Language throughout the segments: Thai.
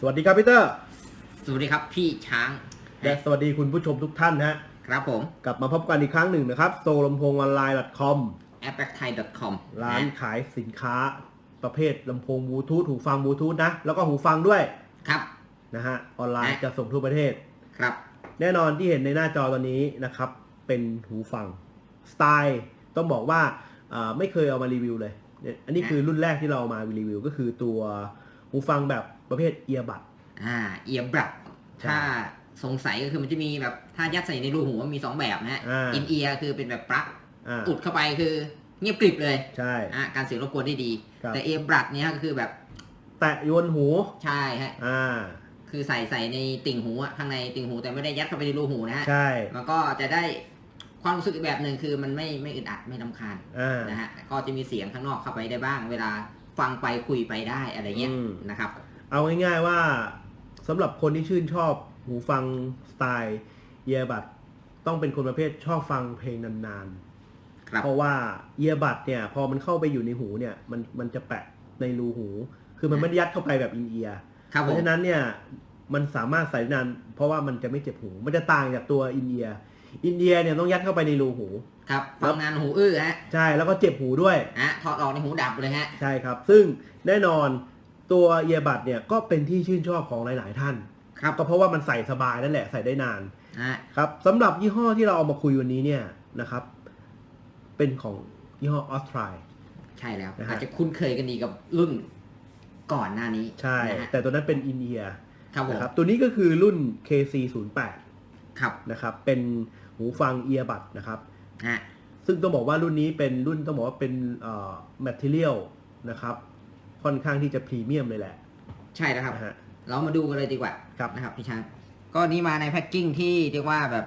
สวัสดีครับพี่เตอร์สวัสดีครับพี่ช้างและสวัสดีคุณผู้ชมทุกท่านนะฮะครับผม กลับมาพบกันอีกครั้งหนึ่งนะครับโซลำโพงออนไลน์ .com a p p a c t h a i c o m ร้านขายสินค้าประเภทลำโพงบลูทูธหูฟังบลูทูธนะ แล้วก็หูฟังด้วยครับนะฮะออนไลน์นะจะส่งทั่วประเทศครับ แน่นอนที่เห็นในหน้าจอตอนนี้นะครับ เป็นหูฟังสไตล์ต้องบอกว่าอ่าไม่เคยเอามารีวิวเลยเนี่ยอันนี้คือรุ่นแรกที่เราเอามารีวิว ก็คือตัวหูฟังแบบ ประเภทเอียบัดอ่าเอียบรัดใช่ถ้าสงสัยก็คือมันจะมีแบบถ้ายัดใส่ในรูหูมันมีสองแบบนะฮะอ่าอินเอียคือเป็นแบบปลั๊กอ่าอุดเข้าไปคือเงียบกริบเลย ใช่อะการเสียงรบกวนได้ดีครับแต่เอียบรัดเนี่ยก็คือแบบ แตะโยนหู ใช่ฮะอ่าคือใส่ใส่ในติ่งหูอะข้างในติ่งหูแต่ไม่ได้ยัดเข้าไปในรูหูนะฮะใช่มันก็จะได้ความรู้สึกอีกแบบหนึ่งคือมันไม่ไม่อึดอัดไม่ลำคาญอ่านะฮะก็จะมีเสียงข้างนอกเข้าไปได้บ้าง เวลาฟังไปคุยไปได้อะไรเงี้ยอืมนะครับ เอาง่ายๆว่าสำหรับคนที่ชื่นชอบหูฟังสไตล์เอียบัดต้องเป็นคนประเภทชอบฟังเพลงนานครับๆเพราะว่าเอียบัดเนี่ย พอมันเข้าไปอยู่ในหูเนี่ย มันมันจะแปะในรูหู คือมันไม่ได้ยัดเข้าไปแบบอินเอียร์ครับเพผมราะฉะนั้นเนี่ยมันสามารถใส่ได้นาน เพราะว่ามันจะไม่เจ็บหู มันจะต่างจากตัวอินเอียร์อินเอียร์เนี่ยต้องยัดเข้าไปในรูหู ครับฟังงานหูอื้อฮะ ใช่ แล้วก็เจ็บหูด้วย ฮะ ถอดออกในหูดับเลยฮะ ใช่ครับ ซึ่งแน่นอน ตัวเอียบัดเนี่ยก็เป็นที่ชื่นชอบของหลาย ๆ ท่าน ครับก็เพราะว่ามันใส่สบายนั่นแหละใส่ได้นานฮะครับสำหรับยี่ห้อที่เราเอามาคุยวันนี้เนี่ยนะครับ เป็นของยี่ห้อออส r ร i ใช่แล้ว นะฮะ อาจจะคุ้นเคยกันดีกับรุ่นก่อนหน้านี้ใช่ นะฮะแต่ตัวนั้นเป็นอินเดียครับผมนะครับตัวนี้ก็คือรุ่น KC08 ครับนะครับเป็นหูฟังเอียบัดนะครับฮะซึ่งต้องบอกว่ารุ่นนี้เป็นรุ่นต้องบอกว่าเป็นเอ่อ material นะครับ ค่อนข้างที่จะพรีเมียมเลยแหละใช่แล้วครับ นะฮะ เรามาดูกันเลยดีกว่าครับ นะครับพี่ช้างก็นี่มาในแพ็กกิ้งที่เรียกว่าแบบ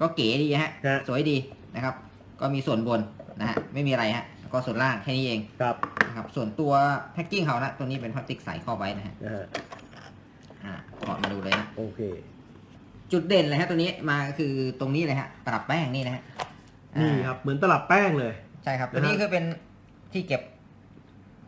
ก็เก๋ดีฮะ ฮะสวยดีนะครับ ก็มีส่วนบนนะฮะไม่มีอะไรฮะแล้วก็ส่วนล่างแค่นี้เองครับนะครับ ส่วนตัวแพ็กกิ้งเขานะตัวนี้เป็นพลาสติกใสครอบไว้นะฮะนะฮะอ่าถอดมาดูเลยนะ โอเค จุดเด่นเลยฮะตัวนี้มาก็คือตรงนี้เลยฮะตลับแป้งนี่นะฮะนี่อ่าครับเหมือนตลับแป้งเลย ใช่ครับนะฮะตัวนี้คือเป็นที่เก็บ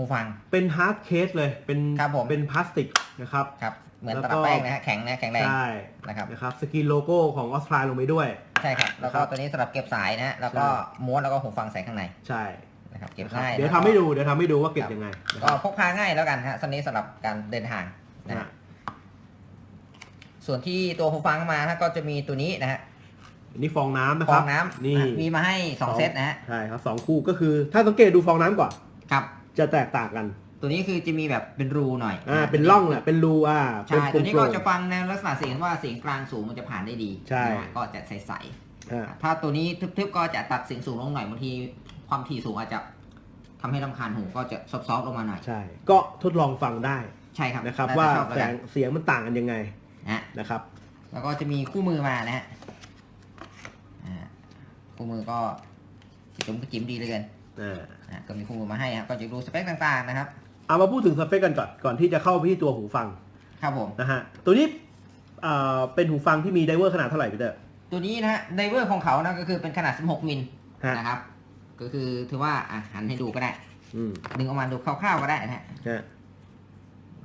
หูฟัง เป็นฮาร์ดเคสเลย เป็นครับผมเป็นพลาสติกนะครับครับ เหมือนแล้วตก็ลับแป้งนะฮะแข็งนะแข็งแรงใช่นะครับนะครับสกรีนโลโก้ของออส r ร i ลงไปด้วย ใช่ครับ แล้วก็นะครับตัวนี้สำหรับเก็บสายนะฮะแล้วก็ใช่ม้วนแล้วก็หูฟังใส่ข้างใน ใช่นะครับเก็บนะครับง่ายเดี๋ยวนะทำให้ดูเดี๋ยวทำให้ดูว่าเก็บยังไงนะคก็รับพกพาง่ายแล้วกันฮะสันนี้สำหรับการเดินทางนะนะฮะส่วนที่ตัวหูฟังมาฮะก็จะมีตัวนี้นะฮะอันนี้ฟองน้ำนะฟคอรับงน้ำนี่นะฮะมีมาให้สองเซตนะฮะใช่ครับสองคู่ก็คือ ถ้าสังเกตดูฟองน้ำก่อนครับ จะแตกต่างกัน ตัวนี้คือจะมีแบบเป็นรูหน่อยอ่าะเป็นร่องแหละเป็นรูอ่าใช่เป็นตัวนี้โปก็ร่งๆจะฟังในลักษณะเสียงว่าเสียงกลางสูงมันจะผ่านได้ดีใช่นะฮะก็จะใสอ่าๆถ้าตัวนี้ทึบๆก็จะตัดเสียงสูงลงหน่อยบางทีความถี่สูงอาจจะทำให้รำคาญหูก็จะซอฟๆลงมาหน่อยใช่ก็ทดลองฟังได้ใช่ครับนะครับแล้วว่าแต่ชอบแล้วแสกังนเสียงมันต่างกันยังไงนะฮะนะครับ แล้วก็จะมีคู่มือมานะฮะอ่าคู่มือก็จิ๋มกระจิ๋มดีเลยกัน อ่าอ่าก็มีคู่มือมาให้ครับก็จะดูสเปคต่างๆนะครับ เอามาพูดถึงสเปคกันก่อนก่อนที่จะเข้าไปที่ตัวหูฟังครับผม นะฮะ ตัวนี้อ่าเป็นหูฟังที่มีไดเวอร์ขนาดเท่าไหร่พี่เตอร์ตัวนี้นะฮะไดเวอร์ของเขานะก็คือเป็นขนาด 16 มิลฮะนะครับ ก็คือถือว่าอะหันให้ดูก็ได้ อืมดึงออกมาดูคร่าวๆก็ได้นะฮะฮะ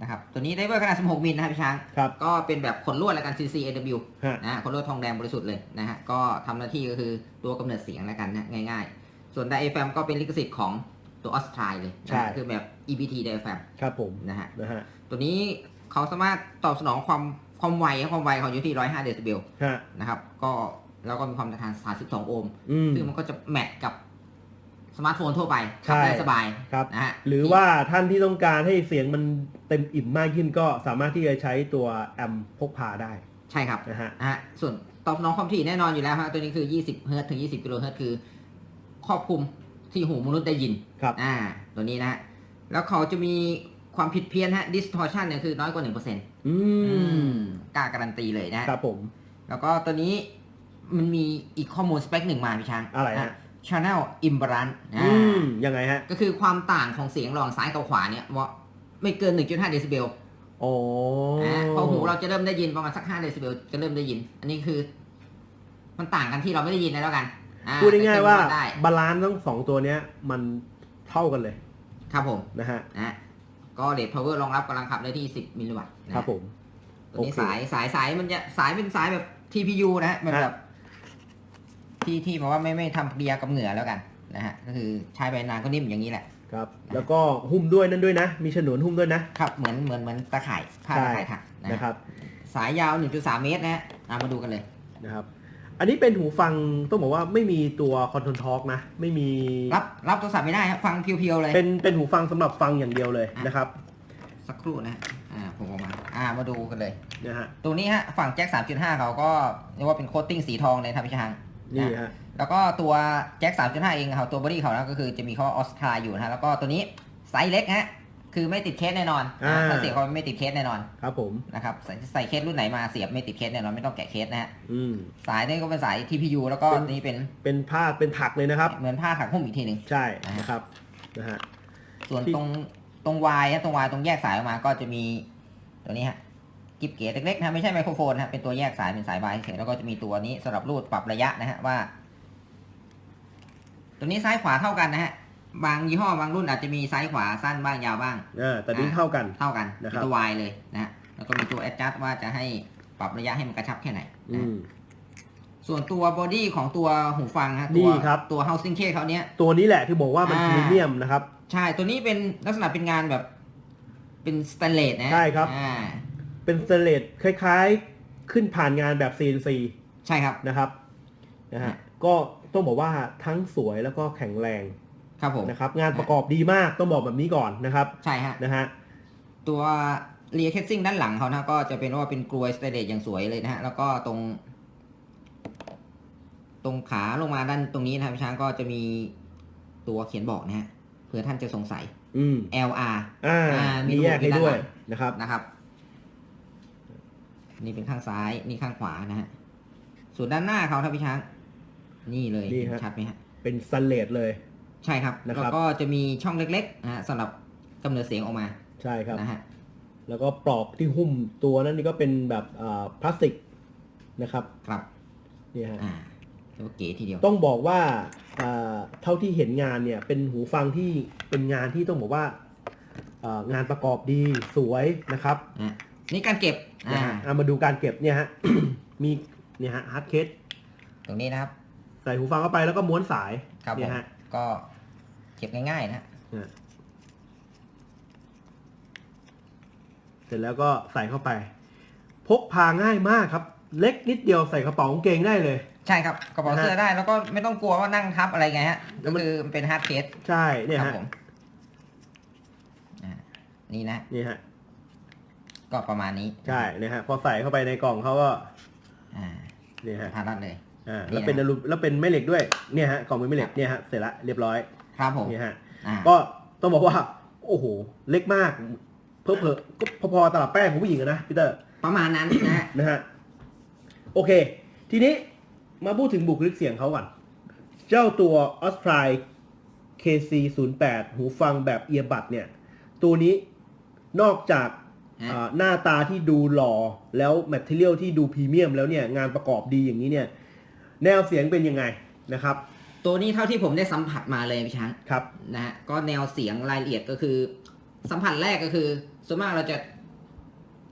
นะครับ ตัวนี้ไดเวอร์ขนาด 16 มิลนะครับพี่ช้าง ครับก็เป็นแบบขนลวดแล้วกัน CCAW ฮะนะฮะขนลวดทองแดงบริสุทธิ์เลยนะฮะ ก็ทำหน้าที่ก็คือตัวกำเนิดเสียงแล้วกันนะง่ายๆ ส่วนไดเอฟมก็เป็นลิขสิทธิ์ของตัวออสตรายเลยนะใช่ฮะคือแบบ EBT ไดเอฟมครับผมนะฮะ นะฮะตัวนี้เขาสามารถตอบสนองความความไวความไวของอยู่ที่ 105 เดซิเบลฮะนะครับ ก็แล้วก็มีความต้านทาน 32 โอห์ม อืม ซึ่งมันก็จะแมทกับสมาร์ทโฟนทั่วไปใช่ขับได้สบายครับ นะฮะหรือว่าท่านที่ต้องการให้เสียงมันเต็มอิ่มมากขึ้นก็สามารถที่จะใช้ตัวแอมพกพาได้ใช่ครับนะฮะ นะฮะส่วนตอบสนองความถี่แน่นอนอยู่แล้วฮะตัวนี้คือ 20 เฮิร์ตซ์ถึง 20 กิโลเฮิรตซ์คือ ครอบคลุมที่หูมนุษย์ได้ยินครับ อ่า ตัวนี้นะฮะแล้วเขาจะมีความผิดเพี้ยนฮะ distortion เนี่ยคือน้อยกว่า1%ออืืมมกล้าการันตีเลยนะฮะครับผม แล้วก็ตัวนี้มันมีอีกข้อมูลสเปคหนึ่งมาพี่ช้างอะไรฮะ channel imbalance อ่าอืมยังไงฮะ ก็คือความต่างของเสียงระหว่างซ้ายกับขวาเนี่ยว่าไม่เกิน 1.5 เดซิเบลโอ้นะพอหูเราจะเริ่มได้ยินประมาณสัก 5 เดซิเบลจะเริ่มได้ยิน อันนี้คือ มันต่างกันที่เราไม่ได้ยินแล้วกันอ่ พูดง่ายๆว่าแต่เกินได้บาลานซ์ทั้งสองตัวเนี้ยมันเท่ากันเลย ครับผมนะฮะนะก็เรทพาวเวอร์รองรับกำลังขับได้ที่ 10 มิลลิวัตต์นะครับผมตัวนี้โอเคสายสายสายมันจะสายเป็นสายแบบ TPU นะฮะมันฮะแบบที่ที่บอกว่าไม่ไม่ทำปฏิกิริยากับเหงื่อแล้วกันนะฮะก็คือใช้ไปนานก็นิ่มอย่างนี้แหละครับแล้วก็หุ้มด้วยนั่นด้วยนะ มีฉนวนหุ้มด้วยนะครับเหมือนเหมือนเหมือนตะข่ายผ้าใช่ตะข่ายถักนะนะคฮะรับ สายยาว 1.3 เมตรนะฮะเอามาดูกันเลยนะครับ อันนี้เป็นหูฟังต้องบอกว่าไม่มีตัวคอนโทรลทอล์กนะ ไม่มีรับรับโทรศัพท์ไม่ได้ครับฟังเพียวๆเลย เป็นเป็นหูฟังสำหรับฟังอย่างเดียวเลยนะครับ สักครู่นะฮะอ่าผมออกมา อ่ามาดูกันเลยนะฮะตัวนี้ฮะฝั่งแจ็ค3.5เขาก็เรียกว่าเป็นโคตติ้งสีทองเลยครับพี่ช้างนี่ฮะแล้วก็ตัวแจ็ค3.5 เองเขาตัวบอดี้เขานะก็คือจะมีเขาออสทราอยู่นะฮะแล้วก็ตัวนี้ไซส์เล็กฮะ คือไม่ติดเคสแน่นอนอ่านะถ้าเสียบเขาไม่ติดเคสแน่นอนครับผม นะครับใส่ใส่เคสรุ่นไหนมาเสียบไม่ติดเคสแน่นอนไม่ต้องแกะเคสนะฮะอืม สายนี่ก็เป็นสาย TPU แล้วก็เป็นตัวนี้เป็นเป็นผ้าเป็นถักเลยนะครับ เหมือนผ้าถักหุ้มอีกทีหนึ่ง ใช่อ่านนะครับนะฮะ ส่วนที่ ตรงตรงวายฮะตรงวายตรงแยกสายออกมาก็จะมีตัวนี้ฮะกิบเก๋เล็กๆนะไม่ใช่ไมโครโฟนนะฮะเป็นตัวแยกสายเป็นสายวายเฉยแล้วก็จะมีตัวนี้สำหรับรูดปรับระยะนะฮะว่า ตัวนี้ซ้ายขวาเท่ากันนะฮะ บางยี่ห้อบางรุ่นอาจจะมีซ้ายขวาสั้นบ้างยาวบ้างอ่าแต่นี้เท่ากัน เท่ากันนะครับเป็นตัววายเลยนะฮะแล้วก็มีตัว adjust ว่าจะให้ปรับระยะให้มันกระชับแค่ไหนอืนะมส่วนตัวบอดี้ของตัวหูฟังฮะนี่ตัวครับตัว housing case เขาเนี้ยตัวนี้แหละที่บอกว่ามันอ่าพรีเมียมนะครับ ใช่ตัวนี้เป็นลักษณะเป็นงานแบบ เป็นสแตนเลสนะใช่ครับอ่าเป็นสเตนเลสคล้ายๆขึ้นผ่านงานแบบ CNC ใช่ครับนะครับนะฮะฮะก็ต้องบอกว่าทั้งสวยแล้วก็แข็งแรง ครับผมนะครับงานประกอบดีมากต้องบอกแบบนี้ก่อนนะครับใช่ฮะนะฮะตัวเรีย c คสซิ่งด้านหลังเขานะก็จะเป็นว่าเป็นกลวยสเตนเลสอย่างสวยเลยนะฮะแล้วก็ตรง ตรงขาลงมาด้านตรงนี้นะครับพี่ช้างก็จะมีตัวเขียนบอกนะฮะเผื่อท่านจะสงสัย อืม LR อ่าอ่ามีมีแยกให้รูปอยู่ด้วยด้านหลังนะครับนะครับ นี่เป็นข้างซ้ายนี่ข้างขวานะฮะส่วนด้านหน้าเขาครับพี่ช้าง นี่เลยนี่เห็นฮะชัดไหมฮะเป็นสเตนเลสเลย ใช่ครับนะครับ แล้วก็จะมีช่องเล็กๆนะฮะสำหรับกำเนิดเสียงออกมาใช่ครับ นะฮะ แล้วก็ปลอกที่หุ้มตัวนั้นนี่ก็เป็นแบบอ่าพลาสติกนะครับครับนี่ฮะ อ่าเรียกว่าเก๋ทีเดียว ต้องบอกว่าอ่าเท่าที่เห็นงานเนี่ยเป็นหูฟังที่เป็นงานที่ต้องบอกว่าอ่างานประกอบดีสวยนะครับอะนี่การเก็บนะอ่าฮะอะมาดูการเก็บเนี่ยฮะ มีเนี่ยฮะฮาร์ดเคสตรงนี้นะครับ ใส่หูฟังเข้าไปแล้วก็ม้วนสายครับผเนี่ยมฮะก็ เก็บง่ายๆนะฮะเนี่ยเสร็จแล้วก็ใส่เข้าไป พกพาง่ายมากครับ เล็กนิดเดียวใส่กระเป๋ากางเกงได้เลย ใช่ครับกระเป๋านะฮะเสื้อได้แล้วก็ไม่ต้องกลัวว่านั่งทับอะไรไงฮะแล้ก็วมัน คือมันเป็นฮาร์ดเคสใช่เนี่ยครับฮะผมอ่านี่นะนี่ฮะก็ประมาณนี้ใช่เนี่ยฮะพอใส่เข้าไปในกล่องเขาก็อ่าเนี่ยฮะพารัดเลย อ่านี่แล้วนะเป็นอลูแล้วเป็นแม่เหล็กด้วยเนี่ยฮะกล่องเป็นแม่เหล็กเนี่ยฮะเสร็จละเรียบร้อย ครับผมเนี่ยฮะอ่าก็ต้องบอกว่า โอ้โห เล็กมาก เพิ่มเพิ่มก็พอๆตลับแป้งของผู้หญิงอะนะพี่เตอร์ประมาณนั้นนะฮะนะฮะโอเค ทีนี้มาพูดถึงบุคลิกเสียงเขาก่อน เจ้าตัว o s p r i KC08 หูฟังแบบเอียบัดเนี่ย ตัวนี้นอกจากฮะอ่าหน้าตาที่ดูหล่อแล้วแมทเทียลที่ดูพรีเมียมแล้วเนี่ย งานประกอบดีอย่างนี้เนี่ย แนวเสียงเป็นยังไงนะครับ ตัวนี้เท่าที่ผมได้สัมผัสมาเลยพี่ช้างครับ นะฮะก็แนวเสียงรายละเอียดก็คือ สัมผัสแรกก็คือส่วนมากเราจะ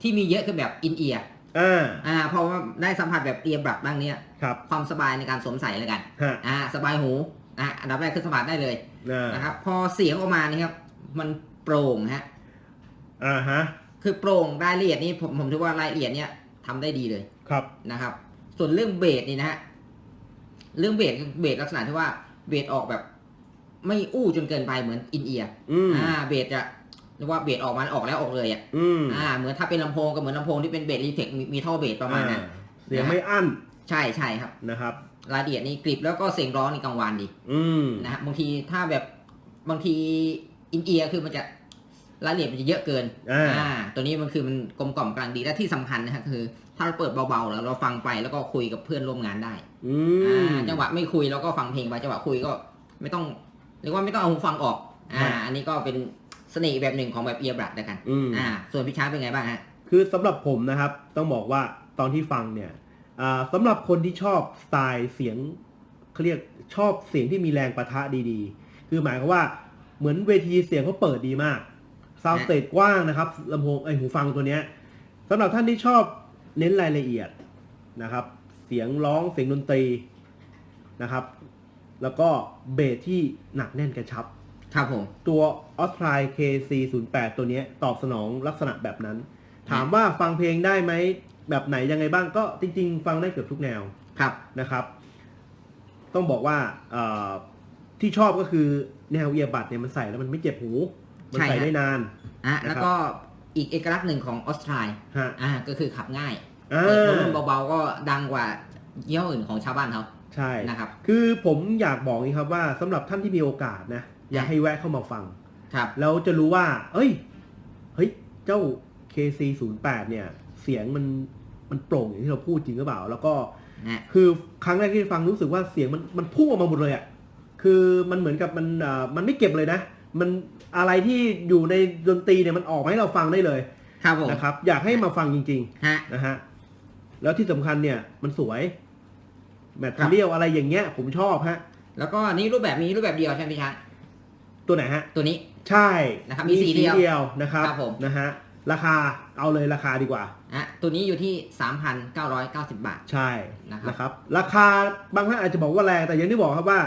ที่มีเยอะคือแบบอินเอียร์อ่าอ่าเพราะว่าได้สัมผัสแบบเอียร์บลับบ้างเนี้ยครับความสบายในการสวมใส่เลยกันฮะอ่าสบายหูนะฮะอันดับแรกคือสัมผัสได้เลยอ่านะครับพอเสียงออกมานี่ครับ มันโปร่งฮะอ่าฮะคือโปร่งรายละเอียดนี่ผมผมถือว่ารายละเอียดเนี่ยทำได้ดีเลยครับนะครับ ส่วนเรื่องเบสนี่นะฮะ เรื่องเบสคือเบสลักษณะที่ว่าเบสออกแบบ ไม่อู้จนเกินไปเหมือนอินเอียร์อืมอ่าเบสจะเรียกว่าเบสออกมันออกแล้วออกเลยอะอืมอ่า เหมือนถ้าเป็นลำโพงก็เหมือนลำโพงที่เป็นเบสรีเทคมีท่อเบสประมาณนั้นอ่เสียงไม่อั้นใช่ใช่ครับนะครับรายละเอียดนี่กริบแล้วก็เสียงร้องนี่กังวานดี อืมนะฮะบางทีถ้าแบบบางทีอินเอียร์คือมันจะ รายละเอียดมันจะเยอะเกินอ่า ตัวนี้มันคือมันกลมกล่อมกลางดีและที่สำคัญนะฮะคือ ถ้าเราเปิดเบาๆแล้วเราฟังไปแล้วก็คุยกับเพื่อนร่วมงานได้ อือ่ามจังหวะไม่คุยแล้วก็ฟังเพลงไปจังหวะคุยก็ไม่ต้องเรียกว่าไม่ต้องเอาหูฟังออก อ่าอันนี้ก็เป็นเสน่ห์แบบหนึ่งของแบบเอียร์บัดแล้วกัน อืม อ่า ส่วนพี่ช้างเป็นไงบ้างฮะ คือสำหรับผมนะครับต้องบอกว่าตอนที่ฟังเนี่ยอ่าสำหรับคนที่ชอบสไตล์เสียงเขาเรียกชอบเสียงที่มีแรงประทะดีๆ คือหมายความว่าเหมือนเวทีเสียงเขาเปิดดีมาก ซาวสเตจกว้างนะครับลำโพงไอยหูฟังตัวเนี้ยสำหรับท่านที่ชอบเน้นรายละเอียดนะครับ เสียงร้องเสียงดนตรีนะครับ แล้วก็เบสที่หนักแน่นกระชับ ครับผม ตัว o s t r i KC08 ตัวเนี้ยตอบสนองลักษณะแบบนั้น ถามว่าฟังเพลงได้ไหมแบบไหนยังไงบ้างก็จริง ๆ ฟังได้เกือบทุกแนวครับนะครับ ต้องบอกว่าเอ่อที่ชอบก็คือแนวเอียบัดเนี่ยมันใส่แล้วมันไม่เจ็บหู มันใส่ใช่ฮะได้นาน อะนะครับแล้วก็อีกเอกลักษณ์หนึ่งของออสเตรเลียฮะอ่า ก็คือขับง่ายอ่เปิดวอลาลุ่มเบาๆก็ดังกว่ายี่ห้ออื่นของชาวบ้านเขาใช่นะครับ คือผมอยากบอกนี้ครับว่าสำหรับท่านที่มีโอกาสนะ อยากให้แวะเข้ามาฟัง ครับ แล้วจะรู้ว่า เอ้ย เฮ้ย เจ้า KC08 เนี่ย เสียงมัน มันโปร่งอย่างที่เราพูดจริงหรือเปล่า แล้วก็นะคือครั้งแรกที่ฟังรู้สึกว่าเสียงมัน มันพุ่งออกมาหมดเลยอะ่ะ คือมันเหมือนกับมันอ่ามันไม่เก็บเลยนะ มันอะไรที่อยู่ในดนตรีเนี่ยมันออกมาให้เราฟังได้เลยครับผมนะครับ อยากให้มาฟังจริงฮะ ๆนะฮะแล้วที่สำคัญเนี่ยมันสวยแมทครับเทียลอะไรอย่างเงี้ย ผมชอบฮะ แล้วก็นี่รูปแบบมีรูปแบบเดียวใช่ไหมพี่ช้างตัวไหนฮะ ตัวนี้ ใช่นะครับมีสีเดียววนะครับครับผม นะฮะราคาเอาเลยราคาดีกว่า อะตัวนี้อยู่ที่ 3,990 บาท ใช่นะครับ นะครับ ราคาบางท่านอาจจะบอกว่าแรงแต่อย่างที่บอกครับว่า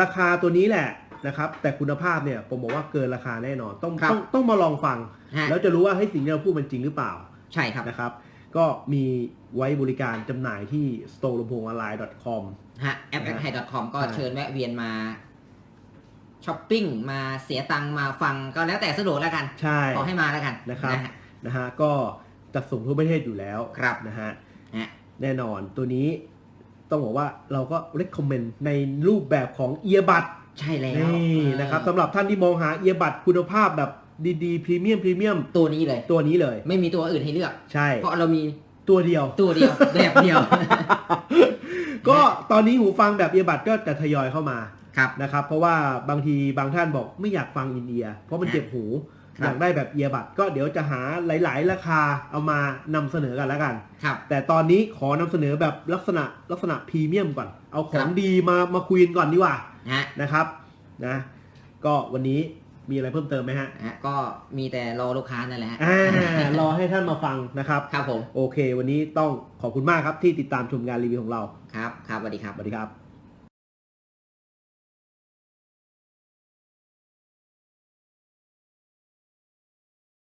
ราคาตัวนี้แหละ นะครับ แต่คุณภาพเนี่ยผมบอกว่าเกินราคาแน่นอน ต้องครับต้องต้องมาลองฟัง ฮะ แล้วจะรู้ว่าให้ยสิ่งที่เราพูดมันจริงหรือเปล่าใช่ครับนะครับ ก็มีไว้บริการจำหน่ายที่ store ลำโพงออนไลน์ com ฮะแอปนะฮะ a p p c o m ก็ใช่เชิญแวะเวียนมาช้อปปิ้งมาเสียตังค์มาฟังก็แล้วแต่สะดวกแล้วกัน ใช่ ขอให้มาแล้วกันนะครับนะฮะนะฮะก็จัดส่งทั่วประเทศอยู่แล้วครับนะฮะ ฮะ แน่นอนตัวนี้ต้องบอกว่าเราก็ recommend ในรูปแบบของเอียบัด ใช่แล้วนี่เออนะครับสำหรับท่านที่มองหาเอียบัดคุณภาพแบบดีๆพรีเมียมพรีเมียมตัวนี้เลย ตัวนี้เลย ไม่มีตัวอื่นให้เลือก ใช่ เพราะเรามีตัวเดียวตัวเดียวแบบเดียว ก็ตอนนี้หูฟังแบบเอียบัดก็จะทยอยเข้ามาครับนะครับ เพราะว่าบางทีบางท่านบอกไม่อยากฟังอินเดีย เพราะมันเจ็บหูครับอยากได้แบบเอียบัดก็เดี๋ยวจะหาหลาย ๆ ราคาเอามานำเสนอกันแล้วกันครับแต่ตอนนี้ขอนำเสนอแบบลักษณะลักษณะพรีเมียมก่อน เอาขอครังบดีมามาคุยกันก่อนดีกว่า ฮะนะครับนะก็วันนี้มีอะไรเพิ่มเติมไหมฮะฮะก็มีแต่รอลูกค้านั่นแหละฮะอ่ารอให้ท่านมาฟังนะครับ ครับผม โอเค วันนี้ต้องขอบคุณมากครับที่ติดตามชมงานรีวิวของเรา ครับ ครับสวัสดีครับ สวัสดีครับ